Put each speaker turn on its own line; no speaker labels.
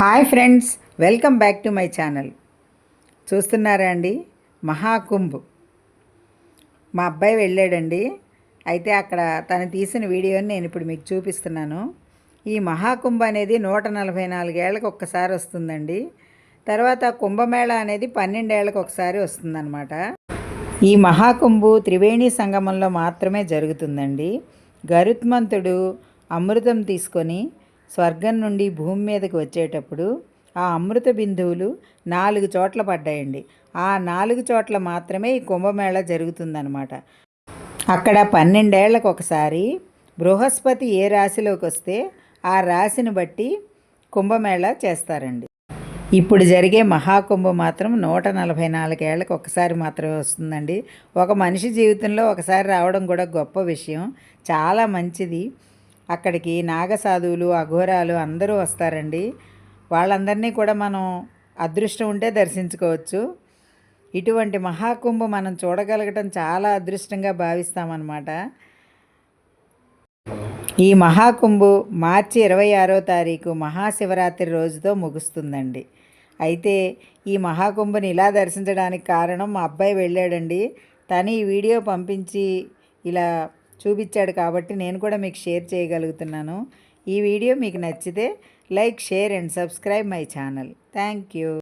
Hi friends welcome back to my channel. చూస్తున్నారా అండి? మహాకుంభ్. మా అబ్బాయి వెళ్ళాడండి. అయితే అక్కడ తను తీసిన వీడియోని నేను ఇప్పుడు మీకు చూపిస్తున్నాను. ఈ మహాకుంభ అనేది నూట నలభై నాలుగేళ్ళకు ఒక్కసారి వస్తుందండి. తర్వాత కుంభమేళ అనేది పన్నెండేళ్ళకు ఒకసారి వస్తుందన్నమాట. ఈ మహాకుంభు త్రివేణి సంగమంలో మాత్రమే జరుగుతుందండి. గరుత్మంతుడు అమృతం తీసుకొని స్వర్గం నుండి భూమి మీదకి వచ్చేటప్పుడు ఆ అమృత బిందువులు నాలుగు చోట్ల పడ్డాయండి. ఆ నాలుగు చోట్ల మాత్రమే ఈ కుంభమేళ జరుగుతుందన్నమాట. అక్కడ పన్నెండేళ్ళకు ఒకసారి బృహస్పతి ఏ రాశిలోకి వస్తే ఆ రాశిని బట్టి కుంభమేళ చేస్తారండి. ఇప్పుడు జరిగే మహాకుంభం మాత్రం నూట నలభై నాలుగేళ్ళకు ఒకసారి మాత్రమే వస్తుందండి. ఒక మనిషి జీవితంలో ఒకసారి రావడం కూడా గొప్ప విషయం. చాలా మంచిది. అక్కడికి నాగసాధువులు అఘోరాలు అందరూ వస్తారండి. వాళ్ళందరినీ కూడా మనం అదృష్టం ఉంటే దర్శించుకోవచ్చు. ఇటువంటి మహాకుంభ మనం చూడగలగటం చాలా అదృష్టంగా భావిస్తామన్నమాట. ఈ మహాకుంభు మార్చి ఇరవై ఆరో తారీఖు మహాశివరాత్రి రోజుతో ముగుస్తుందండి. అయితే ఈ మహాకుంభని ఇలా దర్శించడానికి కారణం మా అబ్బాయి వెళ్ళాడండి. తను ఈ వీడియో పంపించి ఇలా చూపించాడు కాబట్టి నేను కూడా మీకు షేర్ చేయగలుగుతున్నాను. ఈ వీడియో మీకు నచ్చితే like share and subscribe my channel. Thank you.